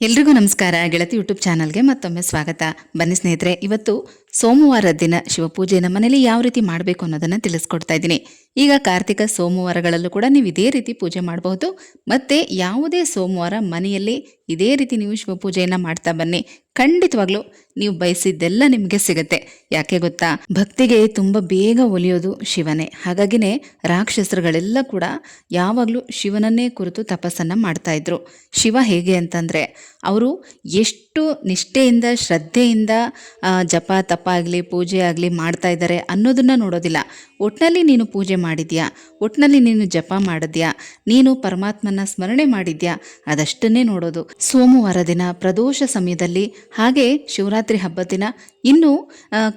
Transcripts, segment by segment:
ಎಲ್ರಿಗೂ ನಮಸ್ಕಾರ. ಗೆಳತಿ ಯೂಟ್ಯೂಬ್ ಚಾನಲ್ಗೆ ಮತ್ತೊಮ್ಮೆ ಸ್ವಾಗತ. ಬನ್ನಿ ಸ್ನೇಹಿತರೆ ಇವತ್ತು ಸೋಮವಾರ ದಿನ ಶಿವಪೂಜೆಯನ್ನು ಮನೇಲಿ ಯಾವ ರೀತಿ ಮಾಡಬೇಕು ಅನ್ನೋದನ್ನ ತಿಳಿಸ್ಕೊಡ್ತಾ ಇದ್ದೀನಿ. ಈಗ ಕಾರ್ತಿಕ ಸೋಮವಾರಗಳಲ್ಲೂ ಕೂಡ ನೀವು ಇದೇ ರೀತಿ ಪೂಜೆ ಮಾಡಬಹುದು. ಮತ್ತೆ ಯಾವುದೇ ಸೋಮವಾರ ಮನೆಯಲ್ಲಿ ಇದೇ ರೀತಿ ನೀವು ಶಿವಪೂಜೆಯನ್ನು ಮಾಡ್ತಾ ಬನ್ನಿ. ಖಂಡಿತವಾಗ್ಲೂ ನೀವು ಬಯಸಿದ್ದೆಲ್ಲ ನಿಮಗೆ ಸಿಗುತ್ತೆ. ಯಾಕೆ ಗೊತ್ತಾ? ಭಕ್ತಿಗೆ ತುಂಬ ಬೇಗ ಒಲಿಯೋದು ಶಿವನೇ. ಹಾಗಾಗಿನೇ ರಾಕ್ಷಸರುಗಳೆಲ್ಲ ಕೂಡ ಯಾವಾಗಲೂ ಶಿವನನ್ನೇ ಕುರಿತು ತಪಸ್ಸನ್ನ ಮಾಡ್ತಾ ಇದ್ರು. ಶಿವ ಹೇಗೆ ಅಂತಂದ್ರೆ, ಅವರು ಎಷ್ಟು ನಿಷ್ಠೆಯಿಂದ, ಶ್ರದ್ಧೆಯಿಂದ ಜಪ, ತಪ ಆಗಲಿ, ಪೂಜೆ ಆಗಲಿ ಮಾಡ್ತಾ ಇದ್ದಾರೆ ಅನ್ನೋದನ್ನು ನೋಡೋದಿಲ್ಲ. ಒಟ್ಟಿನಲ್ಲಿ ನೀನು ಪೂಜೆ ಮಾಡಿದ್ಯಾ? ಒಟ್ನಲ್ಲಿ ನೀನು ಜಪ ಮಾಡಿದ್ಯಾ? ನೀನು ಪರಮಾತ್ಮನ ಸ್ಮರಣೆ ಮಾಡಿದ್ಯಾ? ಅದಷ್ಟನ್ನೇ ನೋಡೋದು. ಸೋಮವಾರ ದಿನ ಪ್ರದೋಷ ಸಮಯದಲ್ಲಿ, ಹಾಗೆ ಶಿವರಾತ್ರಿ ಹಬ್ಬದ ದಿನ, ಇನ್ನು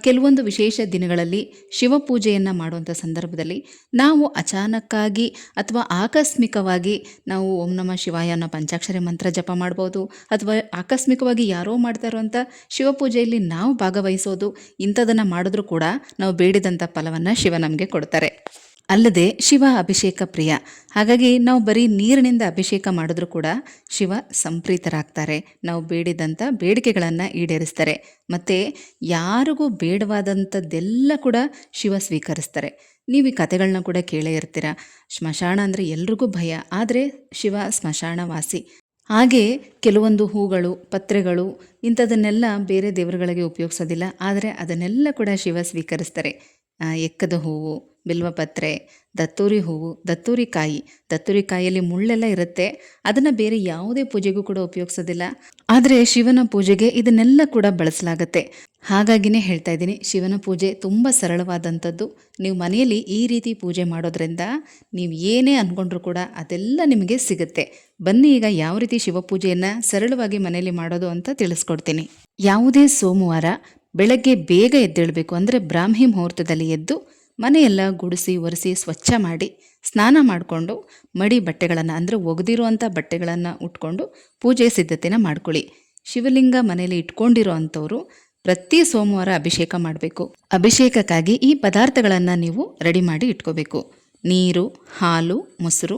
ಕೆಲವೊಂದು ವಿಶೇಷ ದಿನಗಳಲ್ಲಿ ಶಿವಪೂಜೆಯನ್ನು ಮಾಡುವಂಥ ಸಂದರ್ಭದಲ್ಲಿ ನಾವು ಅಚಾನಕ್ಕಾಗಿ ಅಥವಾ ಆಕಸ್ಮಿಕವಾಗಿ ನಾವು ಓಂ ನಮ ಶಿವಾಯ ಅನ್ನೋ ಪಂಚಾಕ್ಷರಿ ಮಂತ್ರ ಜಪ ಮಾಡ್ಬೋದು, ಅಥವಾ ಆಕಸ್ಮಿಕವಾಗಿ ಯಾರೋ ಮಾಡ್ತಾ ಇರುವಂಥ ಶಿವಪೂಜೆಯಲ್ಲಿ ನಾವು ಭಾಗವಹಿಸೋದು ಇಂಥದನ್ನು ಮಾಡಿದ್ರೂ ಕೂಡ ನಾವು ಬೇಡಿದಂಥ ಫಲವನ್ನು ಶಿವ ನಮಗೆ ಕೊಡ್ತಾರೆ. ಅಲ್ಲದೆ ಶಿವ ಅಭಿಷೇಕ ಪ್ರಿಯ. ಹಾಗಾಗಿ ನಾವು ಬರೀ ನೀರಿನಿಂದ ಅಭಿಷೇಕ ಮಾಡಿದ್ರೂ ಕೂಡ ಶಿವ ಸಂಪ್ರೀತರಾಗ್ತಾರೆ. ನಾವು ಬೇಡಿದಂಥ ಬೇಡಿಕೆಗಳನ್ನು ಈಡೇರಿಸ್ತಾರೆ. ಮತ್ತು ಯಾರಿಗೂ ಬೇಡವಾದಂಥದ್ದೆಲ್ಲ ಕೂಡ ಶಿವ ಸ್ವೀಕರಿಸ್ತಾರೆ. ನೀವು ಈ ಕಥೆಗಳನ್ನ ಕೂಡ ಕೇಳೇ ಇರ್ತೀರ. ಸ್ಮಶಾನ ಅಂದರೆ ಎಲ್ರಿಗೂ ಭಯ. ಆದರೆ ಶಿವ ಸ್ಮಶಾನವಾಸಿ ಹಾಗೆ ಕೆಲವೊಂದು ಹೂಗಳು, ಪತ್ರೆಗಳು ಇಂಥದನ್ನೆಲ್ಲ ಬೇರೆ ದೇವರುಗಳಿಗೆ ಉಪಯೋಗಿಸೋದಿಲ್ಲ. ಆದರೆ ಅದನ್ನೆಲ್ಲ ಕೂಡ ಶಿವ ಸ್ವೀಕರಿಸ್ತಾರೆ. ಎಕ್ಕದ ಹೂವು ಬಿಲ್ವಪತ್ರೆ ದತ್ತೂರಿ ಹೂವು, ದತ್ತೂರಿ ಕಾಯಿ. ದತ್ತೂರಿ ಕಾಯಿಯಲ್ಲಿ ಮುಳ್ಳೆಲ್ಲ ಇರುತ್ತೆ. ಅದನ್ನು ಬೇರೆ ಯಾವುದೇ ಪೂಜೆಗೂ ಕೂಡ ಉಪಯೋಗಿಸೋದಿಲ್ಲ. ಆದರೆ ಶಿವನ ಪೂಜೆಗೆ ಇದನ್ನೆಲ್ಲ ಕೂಡ ಬಳಸಲಾಗತ್ತೆ. ಹಾಗಾಗಿನೇ ಹೇಳ್ತಾ ಇದ್ದೀನಿ, ಶಿವನ ಪೂಜೆ ತುಂಬ ಸರಳವಾದಂಥದ್ದು. ನೀವು ಮನೆಯಲ್ಲಿ ಈ ರೀತಿ ಪೂಜೆ ಮಾಡೋದ್ರಿಂದ ನೀವು ಏನೇ ಅಂದ್ಕೊಂಡ್ರೂ ಕೂಡ ಅದೆಲ್ಲ ನಿಮಗೆ ಸಿಗುತ್ತೆ. ಬನ್ನಿ ಈಗ ಯಾವ ರೀತಿ ಶಿವಪೂಜೆಯನ್ನು ಸರಳವಾಗಿ ಮನೆಯಲ್ಲಿ ಮಾಡೋದು ಅಂತ ತಿಳಿಸ್ಕೊಡ್ತೀನಿ. ಯಾವುದೇ ಸೋಮವಾರ ಬೆಳಗ್ಗೆ ಬೇಗ ಎದ್ದೇಳಬೇಕು, ಅಂದರೆ ಬ್ರಾಹ್ಮಿ ಮುಹೂರ್ತದಲ್ಲಿ ಎದ್ದು ಮನೆಯೆಲ್ಲ ಗುಡಿಸಿ, ಒರೆಸಿ, ಸ್ವಚ್ಛ ಮಾಡಿ, ಸ್ನಾನ ಮಾಡಿಕೊಂಡು ಮಡಿ ಬಟ್ಟೆಗಳನ್ನು, ಅಂದರೆ ಒಗೆದಿರುವಂಥ ಬಟ್ಟೆಗಳನ್ನು ಉಟ್ಕೊಂಡು ಪೂಜೆ ಸಿದ್ಧತೆನ ಮಾಡ್ಕೊಳ್ಳಿ. ಶಿವಲಿಂಗ ಮನೆಯಲ್ಲಿ ಇಟ್ಕೊಂಡಿರೋ ಅಂಥವ್ರು ಪ್ರತಿ ಸೋಮವಾರ ಅಭಿಷೇಕ ಮಾಡಬೇಕು. ಅಭಿಷೇಕಕ್ಕಾಗಿ ಈ ಪದಾರ್ಥಗಳನ್ನು ನೀವು ರೆಡಿ ಮಾಡಿ ಇಟ್ಕೋಬೇಕು. ನೀರು, ಹಾಲು, ಮೊಸರು,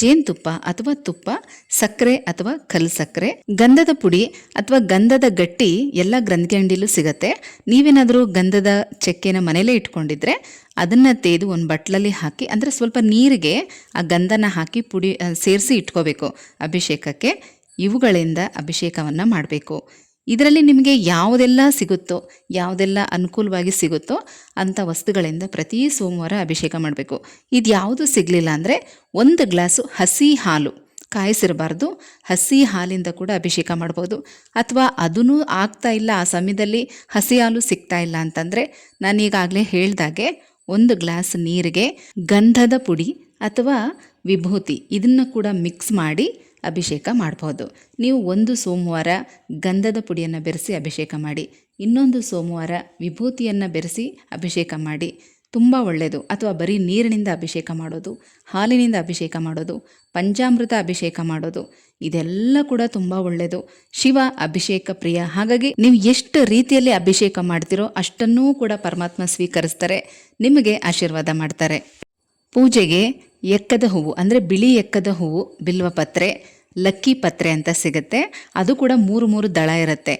ಜೇನುತುಪ್ಪ ಅಥವಾ ತುಪ್ಪ, ಸಕ್ಕರೆ ಅಥವಾ ಕಲ್ ಸಕ್ಕರೆ, ಗಂಧದ ಪುಡಿ ಅಥವಾ ಗಂಧದ ಗಟ್ಟಿ ಎಲ್ಲ ಗ್ರಂಥಿ ಅಂಗಡಿಲೂ ಸಿಗತ್ತೆ. ನೀವೇನಾದರೂ ಗಂಧದ ಚಕ್ಕೆನ ಮನೇಲೇ ಇಟ್ಕೊಂಡಿದ್ರೆ ಅದನ್ನ ತೆಗೆದು ಒಂದು ಬಟ್ಲಲ್ಲಿ ಹಾಕಿ, ಅಂದರೆ ಸ್ವಲ್ಪ ನೀರಿಗೆ ಆ ಗಂಧನ ಹಾಕಿ ಪುಡಿ ಸೇರಿಸಿ ಇಟ್ಕೋಬೇಕು. ಅಭಿಷೇಕಕ್ಕೆ ಇವುಗಳಿಂದ ಅಭಿಷೇಕವನ್ನು ಮಾಡಬೇಕು. ಇದರಲ್ಲಿ ನಿಮಗೆ ಯಾವುದೆಲ್ಲ ಸಿಗುತ್ತೋ, ಯಾವುದೆಲ್ಲ ಅನುಕೂಲವಾಗಿ ಸಿಗುತ್ತೋ ಅಂಥ ವಸ್ತುಗಳಿಂದ ಪ್ರತಿ ಸೋಮವಾರ ಅಭಿಷೇಕ ಮಾಡಬೇಕು. ಇದು ಯಾವುದು ಸಿಗಲಿಲ್ಲ ಅಂದರೆ ಒಂದು ಗ್ಲಾಸು ಹಸಿ ಹಾಲು. ಕಾಯಿಸಿರಬಾರ್ದು. ಹಸಿ ಹಾಲಿಂದ ಕೂಡ ಅಭಿಷೇಕ ಮಾಡ್ಬೋದು. ಅಥವಾ ಅದೂ ಆಗ್ತಾ ಇಲ್ಲ, ಆ ಸಮಯದಲ್ಲಿ ಹಸಿ ಹಾಲು ಸಿಗ್ತಾ ಇಲ್ಲ ಅಂತಂದರೆ ನಾನೀಗಾಗಲೇ ಹೇಳಿದಾಗೆ ಒಂದು ಗ್ಲಾಸ್ ನೀರಿಗೆ ಗಂಧದ ಪುಡಿ ಅಥವಾ ವಿಭೂತಿ ಇದನ್ನು ಕೂಡ ಮಿಕ್ಸ್ ಮಾಡಿ ಅಭಿಷೇಕ ಮಾಡಬಹುದು. ನೀವು ಒಂದು ಸೋಮವಾರ ಗಂಧದ ಪುಡಿಯನ್ನು ಬೆರೆಸಿ ಅಭಿಷೇಕ ಮಾಡಿ. ಇನ್ನೊಂದು ಸೋಮವಾರ ವಿಭೂತಿಯನ್ನು ಬೆರೆಸಿ ಅಭಿಷೇಕ ಮಾಡಿ. ತುಂಬ ಒಳ್ಳೆಯದು ಅಥವಾ ಬರೀ ನೀರಿನಿಂದ ಅಭಿಷೇಕ ಮಾಡೋದು, ಹಾಲಿನಿಂದ ಅಭಿಷೇಕ ಮಾಡೋದು, ಪಂಚಾಮೃತ ಅಭಿಷೇಕ ಮಾಡೋದು, ಇದೆಲ್ಲ ಕೂಡ ತುಂಬ ಒಳ್ಳೆಯದು ಶಿವ ಅಭಿಷೇಕ ಪ್ರಿಯ. ಹಾಗಾಗಿ ನೀವು ಎಷ್ಟು ರೀತಿಯಲ್ಲಿ ಅಭಿಷೇಕ ಮಾಡ್ತಿರೋ ಅಷ್ಟನ್ನೂ ಕೂಡ ಪರಮಾತ್ಮ ಸ್ವೀಕರಿಸ್ತಾರೆ. ನಿಮಗೆ ಆಶೀರ್ವಾದ ಮಾಡ್ತಾರೆ. ಪೂಜೆಗೆ ಎಕ್ಕದ ಹೂವು, ಅಂದರೆ ಬಿಳಿ ಎಕ್ಕದ ಹೂವು ಬಿಲ್ವಪತ್ರೆ ಲಕ್ಕಿ ಪತ್ರೆ ಅಂತ ಸಿಗುತ್ತೆ. ಅದು ಕೂಡ ಮೂರು ಮೂರು ದಳ ಇರುತ್ತೆ.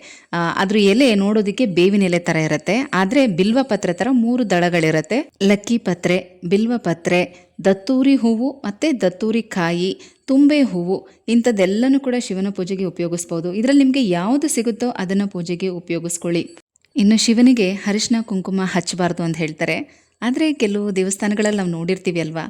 ಅದ್ರ ಎಲೆ ನೋಡೋದಕ್ಕೆ ಬೇವಿನ ಎಲೆ ಥರ ಇರುತ್ತೆ. ಆದರೆ ಬಿಲ್ವಪತ್ರೆ ಥರ ಮೂರು ದಳಗಳಿರುತ್ತೆ. ಲಕ್ಕಿ ಪತ್ರೆ ಬಿಲ್ವಪತ್ರೆ ದತ್ತೂರಿ ಹೂವು ಮತ್ತು ದತ್ತೂರಿ ಕಾಯಿ, ತುಂಬೆ ಹೂವು, ಇಂಥದ್ದೆಲ್ಲನೂ ಕೂಡ ಶಿವನ ಪೂಜೆಗೆ ಉಪಯೋಗಿಸ್ಬೋದು. ಇದರಲ್ಲಿ ನಿಮಗೆ ಯಾವುದು ಸಿಗುತ್ತೋ ಅದನ್ನು ಪೂಜೆಗೆ ಉಪಯೋಗಿಸ್ಕೊಳ್ಳಿ. ಇನ್ನು ಶಿವನಿಗೆ ಅರಿಶಿನ, ಕುಂಕುಮ ಹಚ್ಚಬಾರ್ದು ಅಂತ ಹೇಳ್ತಾರೆ. ಆದರೆ ಕೆಲವು ದೇವಸ್ಥಾನಗಳಲ್ಲಿ ನಾವು ನೋಡಿರ್ತೀವಿ ಅಲ್ವಾ?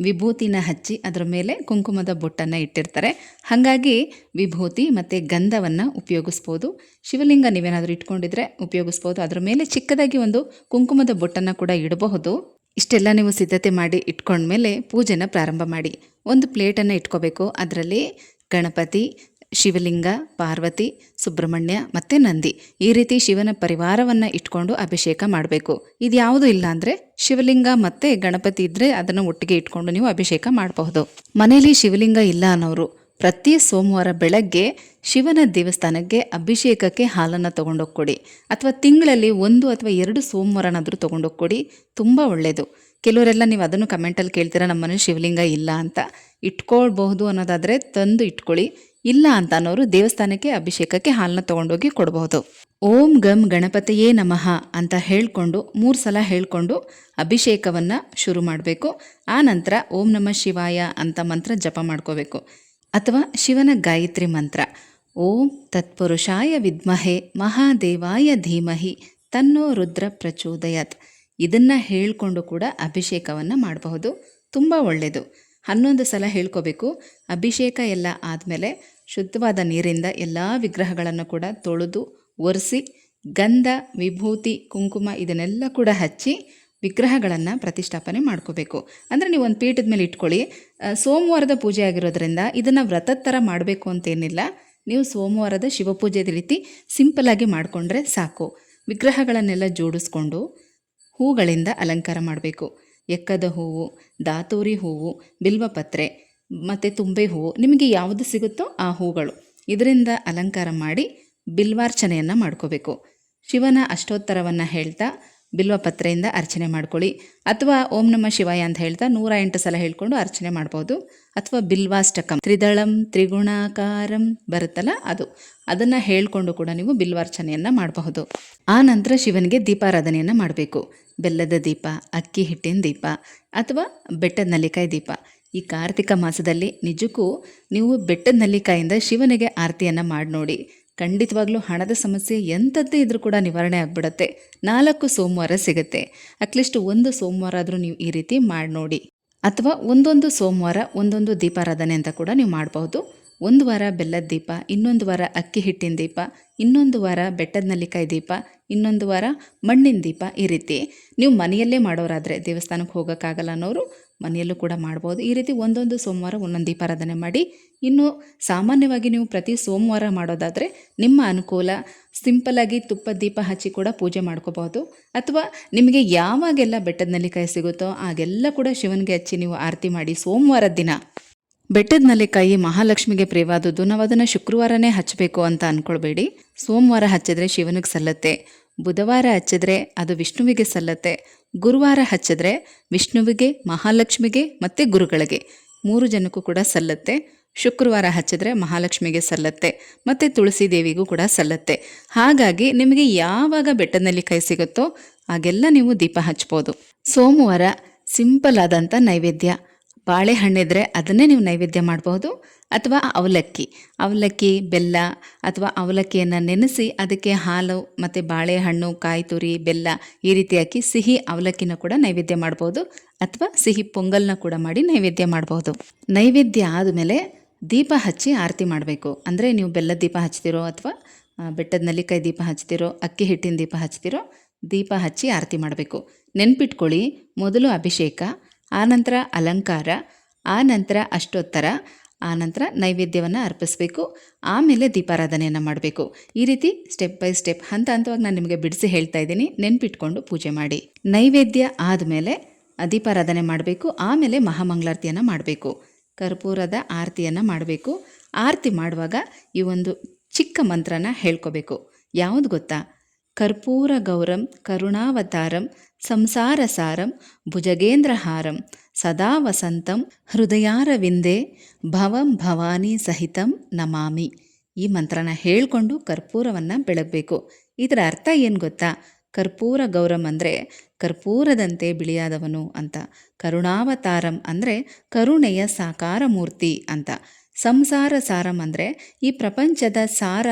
ವಿಭೂತಿನ ಹಚ್ಚಿ ಅದರ ಮೇಲೆ ಕುಂಕುಮದ ಬೊಟ್ಟನ್ನು ಇಟ್ಟಿರ್ತಾರೆ. ಹಾಗಾಗಿ ವಿಭೂತಿ ಮತ್ತು ಗಂಧವನ್ನು ಉಪಯೋಗಿಸ್ಬೋದು. ಶಿವಲಿಂಗ ನೀವೇನಾದರೂ ಇಟ್ಕೊಂಡಿದ್ರೆ ಉಪಯೋಗಿಸ್ಬೋದು. ಅದರ ಮೇಲೆ ಚಿಕ್ಕದಾಗಿ ಒಂದು ಕುಂಕುಮದ ಬೊಟ್ಟನ್ನು ಕೂಡ ಇಡಬಹುದು. ಇಷ್ಟೆಲ್ಲ ನೀವು ಸಿದ್ಧತೆ ಮಾಡಿ ಇಟ್ಕೊಂಡ್ಮೇಲೆ ಪೂಜೆನ ಪ್ರಾರಂಭ ಮಾಡಿ. ಒಂದು ಪ್ಲೇಟನ್ನು ಇಟ್ಕೋಬೇಕು. ಅದರಲ್ಲಿ ಗಣಪತಿ ಶಿವಲಿಂಗ, ಪಾರ್ವತಿ, ಸುಬ್ರಹ್ಮಣ್ಯ ಮತ್ತು ನಂದಿ. ಈ ರೀತಿ ಶಿವನ ಪರಿವಾರವನ್ನು ಇಟ್ಕೊಂಡು ಅಭಿಷೇಕ ಮಾಡಬೇಕು. ಇದು ಯಾವುದೂ ಇಲ್ಲ ಅಂದರೆ ಶಿವಲಿಂಗ ಮತ್ತು ಗಣಪತಿ ಇದ್ದರೆ ಅದನ್ನು ಒಟ್ಟಿಗೆ ಇಟ್ಕೊಂಡು ನೀವು ಅಭಿಷೇಕ ಮಾಡಬಹುದು. ಮನೆಯಲ್ಲಿ ಶಿವಲಿಂಗ ಇಲ್ಲ ಅನ್ನೋರು ಪ್ರತಿ ಸೋಮವಾರ ಬೆಳಗ್ಗೆ ಶಿವನ ದೇವಸ್ಥಾನಕ್ಕೆ ಅಭಿಷೇಕಕ್ಕೆ ಹಾಲನ್ನು ತೊಗೊಂಡೋಗ್ಕೊಡಿ. ಅಥವಾ ತಿಂಗಳಲ್ಲಿ ಒಂದು ಅಥವಾ ಎರಡು ಸೋಮವಾರನಾದರೂ ತೊಗೊಂಡೋಗ್ಕೊಡಿ. ತುಂಬ ಒಳ್ಳೆಯದು ಕೆಲವರೆಲ್ಲ ನೀವು ಅದನ್ನು ಕಮೆಂಟಲ್ಲಿ ಕೇಳ್ತೀರಾ ನಮ್ಮನೆ ಶಿವಲಿಂಗ ಇಲ್ಲ ಅಂತ. ಇಟ್ಕೊಳ್ಬಹುದು ಅನ್ನೋದಾದರೆ ತಂದು ಇಟ್ಕೊಳ್ಳಿ. ಇಲ್ಲ ಅಂತ ಅನ್ನೋರು ದೇವಸ್ಥಾನಕ್ಕೆ ಅಭಿಷೇಕಕ್ಕೆ ಹಾಲನ್ನ ತಗೊಂಡೋಗಿ ಕೊಡಬಹುದು. ಓಂ ಗಂ ಗಣಪತಿಯೇ ನಮಃ ಅಂತ ಹೇಳಿಕೊಂಡು ಮೂರು ಸಲ ಹೇಳಿಕೊಂಡು ಅಭಿಷೇಕವನ್ನು ಶುರು ಮಾಡಬೇಕು. ಆ ನಂತರ ಓಂ ನಮಃ ಶಿವಾಯ ಅಂತ ಮಂತ್ರ ಜಪ ಮಾಡ್ಕೋಬೇಕು. ಅಥವಾ ಶಿವನ ಗಾಯತ್ರಿ ಮಂತ್ರ. ಓಂ ತತ್ಪುರುಷಾಯ ವಿದ್ಮಹೆ ಮಹಾದೇವಾಯ ಧೀಮಹಿ ತನ್ನೋ ರುದ್ರ ಪ್ರಚೋದಯತ್. ಇದನ್ನು ಹೇಳಿಕೊಂಡು ಕೂಡ ಅಭಿಷೇಕವನ್ನು ಮಾಡಬಹುದು. ತುಂಬ ಒಳ್ಳೆಯದು ಹನ್ನೊಂದು ಸಲ ಹೇಳ್ಕೋಬೇಕು. ಅಭಿಷೇಕ ಎಲ್ಲ ಆದಮೇಲೆ ಶುದ್ಧವಾದ ನೀರಿಂದ ಎಲ್ಲ ವಿಗ್ರಹಗಳನ್ನು ಕೂಡ ತೊಳೆದು ಒರೆಸಿ ಗಂಧ, ವಿಭೂತಿ, ಕುಂಕುಮ ಇದನ್ನೆಲ್ಲ ಕೂಡ ಹಚ್ಚಿ ವಿಗ್ರಹಗಳನ್ನು ಪ್ರತಿಷ್ಠಾಪನೆ ಮಾಡ್ಕೋಬೇಕು. ಅಂದರೆ ನೀವು ಒಂದು ಪೀಠದ ಮೇಲೆ ಇಟ್ಕೊಳ್ಳಿ ಸೋಮವಾರದ ಪೂಜೆ ಆಗಿರೋದ್ರಿಂದ ಇದನ್ನು ವ್ರತದ ಥರ ಮಾಡಬೇಕು ಅಂತೇನಿಲ್ಲ. ನೀವು ಸೋಮವಾರದ ಶಿವಪೂಜೆದ ರೀತಿ ಸಿಂಪಲಾಗಿ ಮಾಡಿಕೊಂಡ್ರೆ ಸಾಕು. ವಿಗ್ರಹಗಳನ್ನೆಲ್ಲ ಜೋಡಿಸ್ಕೊಂಡು ಹೂಗಳಿಂದ ಅಲಂಕಾರ ಮಾಡಬೇಕು. ಎಕ್ಕದ ಹೂವು, ದಾತೂರಿ ಹೂವು ಬಿಲ್ವಪತ್ರೆ ಮತ್ತು ತುಂಬೆ ಹೂವು. ನಿಮಗೆ ಯಾವುದು ಸಿಗುತ್ತೋ ಆ ಹೂಗಳು. ಇದರಿಂದ ಅಲಂಕಾರ ಮಾಡಿ ಬಿಲ್ವಾರ್ಚನೆಯನ್ನು ಮಾಡ್ಕೋಬೇಕು. ಶಿವನ ಅಷ್ಟೋತ್ತರವನ್ನು ಹೇಳ್ತಾ ಬಿಲ್ವಪತ್ರೆಯಿಂದ ಅರ್ಚನೆ ಮಾಡ್ಕೊಳ್ಳಿ. ಅಥವಾ ಓಂ ನಮ ಶಿವಾಯ ಅಂತ ಹೇಳ್ತಾ ನೂರ ಎಂಟು ಸಲ ಹೇಳ್ಕೊಂಡು ಅರ್ಚನೆ ಮಾಡ್ಬೋದು. ಅಥವಾ ಬಿಲ್ವಾಷ್ಟಕಂ. ತ್ರಿದಳಂ, ತ್ರಿಗುಣಾಕಾರಂ ಬರುತ್ತಲ್ಲ ಅದು. ಅದನ್ನು ಹೇಳ್ಕೊಂಡು ಕೂಡ ನೀವು ಬಿಲ್ವಾರ್ಚನೆಯನ್ನು ಮಾಡಬಹುದು. ಆ ನಂತರ ಶಿವನಿಗೆ ದೀಪಾರಾಧನೆಯನ್ನು ಮಾಡಬೇಕು. ಬೆಲ್ಲದ ದೀಪ, ಅಕ್ಕಿ ಹಿಟ್ಟಿನ ದೀಪ ಅಥವಾ ಬೆಟ್ಟದ ನಲ್ಲಿಕಾಯಿ ದೀಪ. ಈ ಕಾರ್ತಿಕ ಮಾಸದಲ್ಲಿ ನಿಜಕ್ಕೂ ನೀವು ಬೆಟ್ಟದ ನಲ್ಲಿಕಾಯಿಂದ ಶಿವನಿಗೆ ಆರತಿಯನ್ನು ಮಾಡಿ ನೋಡಿ. ಖಂಡಿತವಾಗ್ಲೂ ಹಣದ ಸಮಸ್ಯೆ ಎಂಥದ್ದೇ ಇದ್ರೂ ಕೂಡ ನಿವಾರಣೆ ಆಗಿಬಿಡತ್ತೆ. ನಾಲ್ಕು ಸೋಮವಾರ ಸಿಗುತ್ತೆ. ಅಟ್ಲೀಸ್ಟ್ ಒಂದು ಸೋಮವಾರ ಆದರೂ ನೀವು ಈ ರೀತಿ ಮಾಡಿ ನೋಡಿ. ಅಥವಾ ಒಂದೊಂದು ಸೋಮವಾರ ಒಂದೊಂದು ದೀಪಾರಾಧನೆ ಅಂತ ಕೂಡ ನೀವು ಮಾಡಬಹುದು. ಒಂದು ವಾರ ಬೆಲ್ಲದ ದೀಪ, ಇನ್ನೊಂದು ವಾರ ಅಕ್ಕಿ ಹಿಟ್ಟಿನ ದೀಪ, ಇನ್ನೊಂದು ವಾರ ಬೆಟ್ಟದ ನಲ್ಲಿಕಾಯಿ ದೀಪ, ಇನ್ನೊಂದು ವಾರ ಮಣ್ಣಿನ ದೀಪ ಈ ರೀತಿ. ನೀವು ಮನೆಯಲ್ಲೇ ಮಾಡೋರಾದರೆ ದೇವಸ್ಥಾನಕ್ಕೆ ಹೋಗೋಕ್ಕಾಗಲ್ಲ ಅನ್ನೋರು ಮನೆಯಲ್ಲೂ ಕೂಡ ಮಾಡ್ಬೋದು. ಈ ರೀತಿ ಒಂದೊಂದು ಸೋಮವಾರ ಒಂದೊಂದು ದೀಪಾರಾಧನೆ ಮಾಡಿ. ಇನ್ನು ಸಾಮಾನ್ಯವಾಗಿ ನೀವು ಪ್ರತಿ ಸೋಮವಾರ ಮಾಡೋದಾದರೆ ನಿಮ್ಮ ಅನುಕೂಲ ಸಿಂಪಲಾಗಿ ತುಪ್ಪದ ದೀಪ ಹಚ್ಚಿ ಕೂಡ ಪೂಜೆ ಮಾಡ್ಕೋಬಹುದು. ಅಥವಾ ನಿಮಗೆ ಯಾವಾಗೆಲ್ಲ ಬೆಟ್ಟದ ನಲ್ಲಿಕಾಯಿ ಸಿಗುತ್ತೋ ಆಗೆಲ್ಲ ಕೂಡ ಶಿವನಿಗೆ ಹಚ್ಚಿ ನೀವು ಆರತಿ ಮಾಡಿ ಸೋಮವಾರದ ದಿನ ಬೆಟ್ಟದ ಕೈ ಮಹಾಲಕ್ಷ್ಮಿಗೆ ಪ್ರಿಯವಾದದ್ದು, ನಾವು ಅದನ್ನು ಶುಕ್ರವಾರನೇ ಹಚ್ಚಬೇಕು ಅಂತ ಅಂದ್ಕೊಳ್ಬೇಡಿ ಸೋಮವಾರ ಹಚ್ಚಿದ್ರೆ ಶಿವನಿಗೆ ಸಲ್ಲತ್ತೆ. ಬುಧವಾರ ಹಚ್ಚಿದ್ರೆ ಅದು ವಿಷ್ಣುವಿಗೆ ಸಲ್ಲತ್ತೆ. ಗುರುವಾರ ಹಚ್ಚಿದ್ರೆ ವಿಷ್ಣುವಿಗೆ, ಮಹಾಲಕ್ಷ್ಮಿಗೆ ಮತ್ತು ಗುರುಗಳಿಗೆ ಮೂರು ಜನಕ್ಕೂ ಕೂಡ ಸಲ್ಲತ್ತೆ. ಶುಕ್ರವಾರ ಹಚ್ಚಿದ್ರೆ ಮಹಾಲಕ್ಷ್ಮಿಗೆ ಸಲ್ಲತ್ತೆ. ಮತ್ತು ತುಳಸಿ ದೇವಿಗೂ ಕೂಡ ಸಲ್ಲತ್ತೆ. ಹಾಗಾಗಿ ನಿಮಗೆ ಯಾವಾಗ ಬೆಟ್ಟದಲ್ಲಿ ಕೈ ಸಿಗುತ್ತೋ ಆಗೆಲ್ಲ ನೀವು ದೀಪ ಹಚ್ಬೋದು. ಸೋಮವಾರ ಸಿಂಪಲ್ ಆದಂಥ ನೈವೇದ್ಯ. ಬಾಳೆಹಣ್ಣಿದ್ರೆ ಅದನ್ನೇ ನೀವು ನೈವೇದ್ಯ ಮಾಡಬಹುದು ಅಥವಾ ಅವಲಕ್ಕಿ. ಅವಲಕ್ಕಿ, ಬೆಲ್ಲ ಅಥವಾ ಅವಲಕ್ಕಿಯನ್ನು ನೆನೆಸಿ ಅದಕ್ಕೆ ಹಾಲು ಮತ್ತು ಬಾಳೆಹಣ್ಣು ಕಾಯಿ ತುರಿ ಬೆಲ್ಲ ಈ ರೀತಿ ಹಾಕಿ ಸಿಹಿ ಅವಲಕ್ಕಿನ ಕೂಡ ನೈವೇದ್ಯ ಮಾಡ್ಬೋದು ಅಥವಾ ಸಿಹಿ ಪೊಂಗಲ್ನ ಕೂಡ ಮಾಡಿ ನೈವೇದ್ಯ ಮಾಡ್ಬೋದು ನೈವೇದ್ಯ ಆದಮೇಲೆ ದೀಪ ಹಚ್ಚಿ ಆರತಿ ಮಾಡಬೇಕು. ಅಂದರೆ ನೀವು ಬೆಲ್ಲದ ದೀಪ ಹಚ್ತಿರೋ ಅಥವಾ ಬೆಟ್ಟದ ನಲ್ಲಿಕಾಯಿ ದೀಪ ಹಚ್ತಿರೋ, ಅಕ್ಕಿ ಹಿಟ್ಟಿನ ದೀಪ ಹಚ್ತಿರೋ ದೀಪ ಹಚ್ಚಿ ಆರತಿ ಮಾಡಬೇಕು. ನೆನ್ಪಿಟ್ಕೊಳ್ಳಿ, ಮೊದಲು ಅಭಿಷೇಕ ಆನಂತರ ಅಲಂಕಾರ ಆನಂತರ ಅಷ್ಟೋತ್ತರ ಆನಂತರ ನೈವೇದ್ಯವನ್ನು ಅರ್ಪಿಸಬೇಕು, ಆಮೇಲೆ ದೀಪಾರಾಧನೆಯನ್ನು ಮಾಡಬೇಕು. ಈ ರೀತಿ ಸ್ಟೆಪ್ ಬೈ ಸ್ಟೆಪ್ ಹಂತ ಹಂತವಾಗಿ ನಾನು ನಿಮಗೆ ಬಿಡಿಸಿ ಹೇಳ್ತಾ ಇದ್ದೀನಿ. ನೆನ್ಪಿಟ್ಕೊಂಡು ಪೂಜೆ ಮಾಡಿ. ನೈವೇದ್ಯ ಆದಮೇಲೆ ದೀಪಾರಾಧನೆ ಮಾಡಬೇಕು, ಆಮೇಲೆ ಮಹಾಮಂಗಳಾರತಿಯನ್ನು ಮಾಡಬೇಕು. ಕರ್ಪೂರದ ಆರತಿಯನ್ನು ಮಾಡಬೇಕು. ಆರತಿ ಮಾಡುವಾಗ ಈ ಒಂದು ಚಿಕ್ಕ ಮಂತ್ರನ ಹೇಳ್ಕೋಬೇಕು. ಯಾವುದು ಗೊತ್ತಾ? ಕರ್ಪೂರ ಗೌರಂ ಕರುಣಾವತಾರಂ ಸಂಸಾರ ಸಾರಂ ಭುಜಗೇಂದ್ರಹಾರಂ ಸದಾ ವಸಂತಂ ಹೃದಯಾರವಿಂದೇ, ಭವಂ ಭವಾನಿ ಸಹಿತಂ ನಮಾಮಿ. ಈ ಮಂತ್ರನ ಹೇಳಿಕೊಂಡು ಕರ್ಪೂರವನ್ನು ಬೆಳಗಬೇಕು. ಇದರ ಅರ್ಥ ಏನು ಗೊತ್ತಾ? ಕರ್ಪೂರ ಗೌರಂ ಅಂದರೆ ಕರ್ಪೂರದಂತೆ ಬಿಳಿಯಾದವನು ಅಂತ. ಕರುಣಾವತಾರಂ ಅಂದರೆ ಕರುಣೆಯ ಸಾಕಾರ ಮೂರ್ತಿ ಅಂತ. ಸಂಸಾರ ಸಾರಂ ಅಂದರೆ ಈ ಪ್ರಪಂಚದ ಸಾರ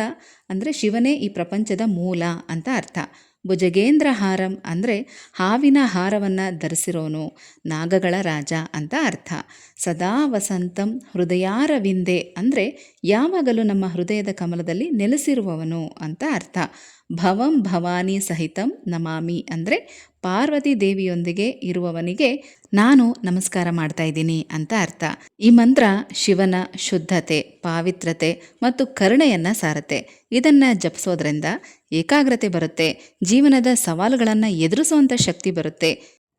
ಅಂದರೆ ಶಿವನೇ ಈ ಪ್ರಪಂಚದ ಮೂಲ ಅಂತ ಅರ್ಥ. ಭುಜಗೇಂದ್ರ ಹಾರಂ ಅಂದರೆ ಹಾವಿನ ಹಾರವನ್ನು ಧರಿಸಿರೋನು, ನಾಗಗಳ ರಾಜ ಅಂತ ಅರ್ಥ. ಸದಾ ವಸಂತಂ ಹೃದಯಾರವಿಂದೆ ಅಂದರೆ ಯಾವಾಗಲೂ ನಮ್ಮ ಹೃದಯದ ಕಮಲದಲ್ಲಿ ನೆಲೆಸಿರುವವನು ಅಂತ ಅರ್ಥ. ಭವಂ ಭವಾನಿ ಸಹಿತಂ ನಮಾಮಿ ಅಂದರೆ ಪಾರ್ವತಿ ದೇವಿಯೊಂದಿಗೆ ಇರುವವನಿಗೆ ನಾನು ನಮಸ್ಕಾರ ಮಾಡ್ತಾ ಇದ್ದೀನಿ ಅಂತ ಅರ್ಥ. ಈ ಮಂತ್ರ ಶಿವನ ಶುದ್ಧತೆ ಪಾವಿತ್ರತೆ ಮತ್ತು ಕರುಣೆಯನ್ನು ಸಾರತೆ ಇದನ್ನು ಜಪಿಸೋದ್ರಿಂದ ಏಕಾಗ್ರತೆ ಬರುತ್ತೆ, ಜೀವನದ ಸವಾಲುಗಳನ್ನು ಎದುರಿಸುವಂಥ ಶಕ್ತಿ ಬರುತ್ತೆ.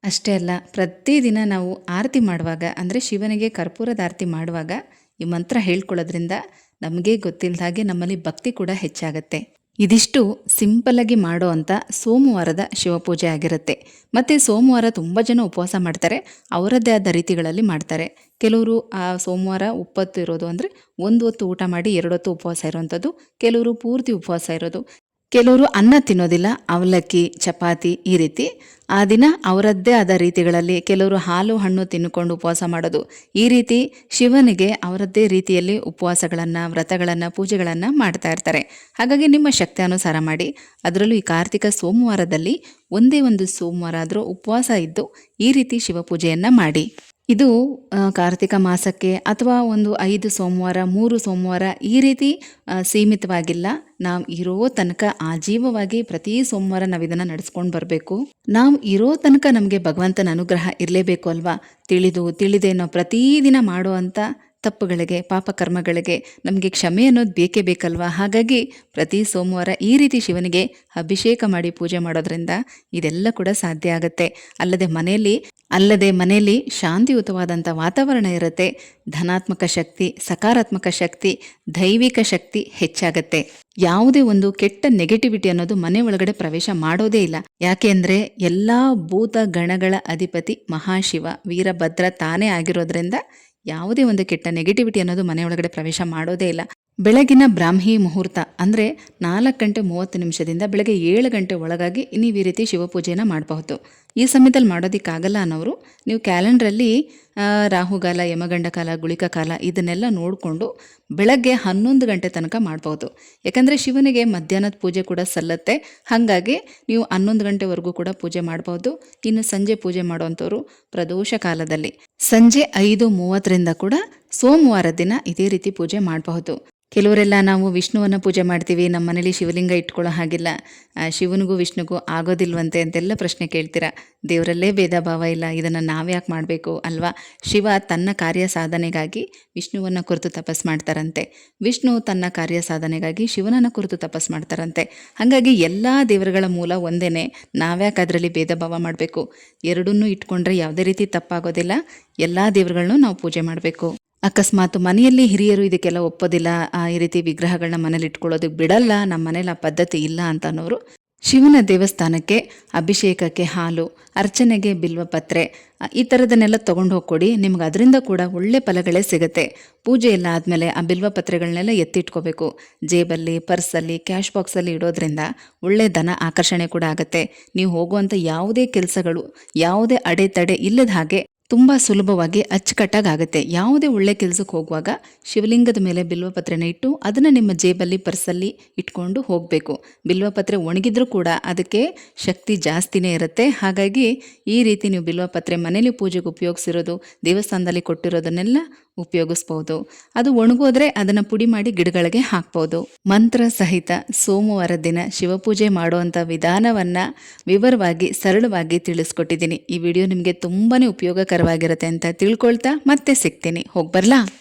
ಅಷ್ಟೇ ಅಲ್ಲ ಪ್ರತಿದಿನ ನಾವು ಆರತಿ ಮಾಡುವಾಗ ಅಂದರೆ ಶಿವನಿಗೆ ಕರ್ಪೂರದ ಆರತಿ ಮಾಡುವಾಗ ಈ ಮಂತ್ರ ಹೇಳ್ಕೊಳ್ಳೋದ್ರಿಂದ ನಮಗೆ ಗೊತ್ತಿಲ್ಲದ ಹಾಗೆ ನಮ್ಮಲ್ಲಿ ಭಕ್ತಿ ಕೂಡ ಹೆಚ್ಚಾಗತ್ತೆ. ಇದಿಷ್ಟು ಸಿಂಪಲ್ಲಾಗಿ ಮಾಡೋ ಅಂಥ ಸೋಮವಾರದ ಶಿವಪೂಜೆ ಆಗಿರುತ್ತೆ. ಮತ್ತು ಸೋಮವಾರ ತುಂಬ ಜನ ಉಪವಾಸ ಮಾಡ್ತಾರೆ. ಅವರದ್ದೇ ಆದ ರೀತಿಗಳಲ್ಲಿ ಮಾಡ್ತಾರೆ. ಕೆಲವರು ಆ ಸೋಮವಾರ ಉಪ್ಪತ್ತು ಇರೋದು ಅಂದರೆ ಒಂದು ಹೊತ್ತು ಊಟ ಮಾಡಿ ಎರಡು ಹೊತ್ತು ಉಪವಾಸ ಇರೋವಂಥದ್ದು ಕೆಲವರು ಪೂರ್ತಿ ಉಪವಾಸ ಇರೋದು. ಕೆಲವರು ಅನ್ನ ತಿನ್ನೋದಿಲ್ಲ, ಅವಲಕ್ಕಿ, ಚಪಾತಿ ಈ ರೀತಿ. ಆ ದಿನ ಅವರದ್ದೇ ಆದ ರೀತಿಗಳಲ್ಲಿ ಕೆಲವರು ಹಾಲು, ಹಣ್ಣು ತಿನ್ನುಕೊಂಡು ಉಪವಾಸ ಮಾಡೋದು. ಈ ರೀತಿ ಶಿವನಿಗೆ ಅವರದ್ದೇ ರೀತಿಯಲ್ಲಿ ಉಪವಾಸಗಳನ್ನು, ವ್ರತಗಳನ್ನು, ಪೂಜೆಗಳನ್ನು ಮಾಡ್ತಾ ಇರ್ತಾರೆ. ಹಾಗಾಗಿ ನಿಮ್ಮ ಶಕ್ತಿ ಅನುಸಾರ ಮಾಡಿ. ಅದರಲ್ಲೂ ಈ ಕಾರ್ತಿಕ ಸೋಮವಾರದಲ್ಲಿ ಒಂದೇ ಒಂದು ಸೋಮವಾರ ಆದರೂ ಉಪವಾಸ ಇದ್ದು ಈ ರೀತಿ ಶಿವಪೂಜೆಯನ್ನು ಮಾಡಿ. ಇದು ಕಾರ್ತಿಕ ಮಾಸಕ್ಕೆ ಅಥವಾ ಒಂದು ಐದು ಸೋಮವಾರ, ಮೂರು ಸೋಮವಾರ ಈ ರೀತಿ ಸೀಮಿತವಾಗಿಲ್ಲ. ನಾವು ಇರೋ ತನಕ ಆಜೀವವಾಗಿ ಪ್ರತಿ ಸೋಮವಾರ ನಾವು ಇದನ್ನು ನಡೆಸ್ಕೊಂಡು ಬರಬೇಕು. ನಾವು ಇರೋ ತನಕ ನಮಗೆ ಭಗವಂತನ ಅನುಗ್ರಹ ಇರಲೇಬೇಕು ಅಲ್ವಾ? ತಿಳಿದು ತಿಳಿದೇನೋ ಪ್ರತಿದಿನ ಮಾಡುವಂಥ ತಪ್ಪುಗಳಿಗೆ ಪಾಪಕರ್ಮಗಳಿಗೆ ನಮಗೆ ಕ್ಷಮೆ ಅನ್ನೋದು ಬೇಕೇ ಬೇಕಲ್ವಾ? ಹಾಗಾಗಿ ಪ್ರತಿ ಸೋಮವಾರ ಈ ರೀತಿ ಶಿವನಿಗೆ ಅಭಿಷೇಕ ಮಾಡಿ ಪೂಜೆ ಮಾಡೋದ್ರಿಂದ ಇದೆಲ್ಲ ಕೂಡ ಸಾಧ್ಯ ಆಗುತ್ತೆ. ಅಲ್ಲದೆ ಮನೆಯಲ್ಲಿ ಅಲ್ಲದೆ ಮನೆಯಲ್ಲಿ ಶಾಂತಿಯುತವಾದಂಥ ವಾತಾವರಣ ಇರುತ್ತೆ. ಧನಾತ್ಮಕ ಶಕ್ತಿ, ಸಕಾರಾತ್ಮಕ ಶಕ್ತಿ, ದೈವಿಕ ಶಕ್ತಿ ಹೆಚ್ಚಾಗತ್ತೆ. ಯಾವುದೇ ಒಂದು ಕೆಟ್ಟ ನೆಗೆಟಿವಿಟಿ ಅನ್ನೋದು ಮನೆ ಒಳಗಡೆ ಪ್ರವೇಶ ಮಾಡೋದೇ ಇಲ್ಲ. ಯಾಕೆ ಅಂದರೆ ಎಲ್ಲಾ ಭೂತ ಗಣಗಳ ಅಧಿಪತಿ ಮಹಾಶಿವ, ವೀರಭದ್ರ ತಾನೇ ಆಗಿರೋದ್ರಿಂದ ಯಾವುದೇ ಒಂದು ಕೆಟ್ಟ ನೆಗೆಟಿವಿಟಿ ಅನ್ನೋದು ಮನೆ ಒಳಗಡೆ ಪ್ರವೇಶ ಮಾಡೋದೇ ಇಲ್ಲ. ಬೆಳಗಿನ ಬ್ರಾಹ್ಮಿ ಮುಹೂರ್ತ ಅಂದರೆ ನಾಲ್ಕು ಗಂಟೆ ಮೂವತ್ತು ನಿಮಿಷದಿಂದ ಬೆಳಗ್ಗೆ ಏಳು ಗಂಟೆ ಒಳಗಾಗಿ ನೀವು ಈ ರೀತಿ ಶಿವಪೂಜೆಯನ್ನು ಮಾಡಬಹುದು. ಈ ಸಮಯದಲ್ಲಿ ಮಾಡೋದಕ್ಕಾಗಲ್ಲ ಅನ್ನೋರು, ನೀವು ಕ್ಯಾಲೆಂಡ್ರಲ್ಲಿ ರಾಹುಗಾಲ, ಯಮಗಂಡ ಕಾಲ, ಗುಳಿಕ ಕಾಲ ಇದನ್ನೆಲ್ಲ ನೋಡಿಕೊಂಡು ಬೆಳಗ್ಗೆ ಹನ್ನೊಂದು ಗಂಟೆ ತನಕ ಮಾಡ್ಬೋದು. ಯಾಕಂದರೆ ಶಿವನಿಗೆ ಮಧ್ಯಾಹ್ನದ ಪೂಜೆ ಕೂಡ ಸಲ್ಲತ್ತೆ. ಹಾಗಾಗಿ ನೀವು ಹನ್ನೊಂದು ಗಂಟೆವರೆಗೂ ಕೂಡ ಪೂಜೆ ಮಾಡ್ಬೋದು. ಇನ್ನು ಸಂಜೆ ಪೂಜೆ ಮಾಡುವಂಥವ್ರು ಪ್ರದೋಷ ಕಾಲದಲ್ಲಿ. ಸಂಜೆ ಐದು ಮೂವತ್ತರಿಂದ ಕೂಡ ಸೋಮವಾರ ದಿನ ಇದೇ ರೀತಿ ಪೂಜೆ ಮಾಡಬಹುದು. ಕೆಲವರೆಲ್ಲ ನಾವು ವಿಷ್ಣುವನ್ನು ಪೂಜೆ ಮಾಡ್ತೀವಿ. ನಮ್ಮ ಮನೇಲಿ ಶಿವಲಿಂಗ ಇಟ್ಕೊಳ್ಳೋ ಹಾಗಿಲ್ಲ. ಶಿವನಿಗೂ ವಿಷ್ಣುಗೂ ಆಗೋದಿಲ್ವಂತೆ ಅಂತೆಲ್ಲ ಪ್ರಶ್ನೆ ಕೇಳ್ತೀರಾ? ದೇವರಲ್ಲೇ ಭೇದ ಭಾವ ಇಲ್ಲ, ಇದನ್ನು ನಾವ್ಯಾಕೆ ಮಾಡಬೇಕು ಅಲ್ವಾ? ಶಿವ ತನ್ನ ಕಾರ್ಯ ಸಾಧನೆಗಾಗಿ ವಿಷ್ಣುವನ್ನ ಕುರಿತು ತಪಸ್ ಮಾಡ್ತಾರಂತೆ. ವಿಷ್ಣು ತನ್ನ ಕಾರ್ಯ ಸಾಧನೆಗಾಗಿ ಶಿವನನ್ನು ಕುರಿತು ತಪಸ್ ಮಾಡ್ತಾರಂತೆ. ಹಾಗಾಗಿ ಎಲ್ಲ ದೇವರುಗಳ ಮೂಲ ಒಂದೇನೆ, ನಾವ್ಯಾಕೆ ಅದರಲ್ಲಿ ಭೇದ ಭಾವ ಮಾಡಬೇಕು? ಎರಡನ್ನೂ ಇಟ್ಕೊಂಡ್ರೆ ಯಾವುದೇ ರೀತಿ ತಪ್ಪಾಗೋದಿಲ್ಲ, ಎಲ್ಲ ದೇವರುಗಳನ್ನು ನಾವು ಪೂಜೆ ಮಾಡಬೇಕು. ಅಕಸ್ಮಾತ್ ಮನೆಯಲ್ಲಿ ಹಿರಿಯರು ಇದಕ್ಕೆಲ್ಲ ಒಪ್ಪೋದಿಲ್ಲ ಈ ರೀತಿ ವಿಗ್ರಹಗಳನ್ನ ಮನೇಲಿ ಇಟ್ಕೊಳ್ಳೋದಕ್ಕೆ ಬಿಡಲ್ಲ ನಮ್ಮ ಮನೇಲಿ ಆ ಪದ್ಧತಿ ಇಲ್ಲ ಅಂತ ಅನ್ನೋರು ಶಿವನ ದೇವಸ್ಥಾನಕ್ಕೆ ಅಭಿಷೇಕಕ್ಕೆ ಹಾಲು, ಅರ್ಚನೆಗೆ ಬಿಲ್ವಪತ್ರೆ ಈ ಥರದನ್ನೆಲ್ಲ ತೊಗೊಂಡು ಹೋಗ್ಕೊಡಿ. ನಿಮ್ಗೆ ಅದರಿಂದ ಕೂಡ ಒಳ್ಳೆ ಫಲಗಳೇ ಸಿಗುತ್ತೆ. ಪೂಜೆ ಎಲ್ಲ ಆದಮೇಲೆ ಆ ಬಿಲ್ವಪತ್ರೆಗಳನ್ನೆಲ್ಲ ಎತ್ತಿಟ್ಕೋಬೇಕು. ಜೇಬಲ್ಲಿ, ಪರ್ಸಲ್ಲಿ, ಕ್ಯಾಶ್ ಬಾಕ್ಸಲ್ಲಿ ಇಡೋದ್ರಿಂದ ಒಳ್ಳೆ ಧನ ಆಕರ್ಷಣೆ ಕೂಡ ಆಗುತ್ತೆ. ನೀವು ಹೋಗುವಂಥ ಯಾವುದೇ ಕೆಲಸಗಳು, ಯಾವುದೇ ಅಡೆತಡೆ ಇಲ್ಲದ ಹಾಗೆ ತುಂಬ ಸುಲಭವಾಗಿ ಅಚ್ಚುಕಟ್ಟಾಗಿ ಆಗುತ್ತೆ ಯಾವುದೇ ಒಳ್ಳೆ ಕೆಲಸಕ್ಕೆ ಹೋಗುವಾಗ ಶಿವಲಿಂಗದ ಮೇಲೆ ಬಿಲ್ವಪತ್ರೆನ ಇಟ್ಟು ಅದನ್ನು ನಿಮ್ಮ ಜೇಬಲ್ಲಿ, ಪರ್ಸಲ್ಲಿ ಇಟ್ಕೊಂಡು ಹೋಗಬೇಕು. ಬಿಲ್ವಪತ್ರೆ ಒಣಗಿದ್ರೂ ಕೂಡ ಅದಕ್ಕೆ ಶಕ್ತಿ ಜಾಸ್ತಿನೇ ಇರುತ್ತೆ. ಹಾಗಾಗಿ ಈ ರೀತಿ ನೀವು ಬಿಲ್ವಪತ್ರೆ ಮನೇಲಿ ಪೂಜೆಗೆ ಉಪಯೋಗಿಸಿರೋದು, ದೇವಸ್ಥಾನದಲ್ಲಿ ಕೊಟ್ಟಿರೋದನ್ನೆಲ್ಲ ಉಪಯೋಗಿಸ್ಬೋದು. ಅದು ಒಣಗೋದ್ರೆ ಅದನ್ನು ಪುಡಿ ಮಾಡಿ ಗಿಡಗಳಿಗೆ ಹಾಕ್ಬೋದು. ಮಂತ್ರ ಸಹಿತ ಸೋಮವಾರ ದಿನ ಶಿವಪೂಜೆ ಮಾಡುವಂಥ ವಿಧಾನವನ್ನು ವಿವರವಾಗಿ, ಸರಳವಾಗಿ ತಿಳಿಸ್ಕೊಟ್ಟಿದ್ದೀನಿ. ಈ ವಿಡಿಯೋ ನಿಮಗೆ ತುಂಬಾ ಉಪಯೋಗಕರವಾಗಿರುತ್ತೆ ಅಂತ ತಿಳ್ಕೊಳ್ತಾ ಮತ್ತೆ ಸಿಗ್ತೀನಿ. ಹೋಗ್ಬರ್ಲಾ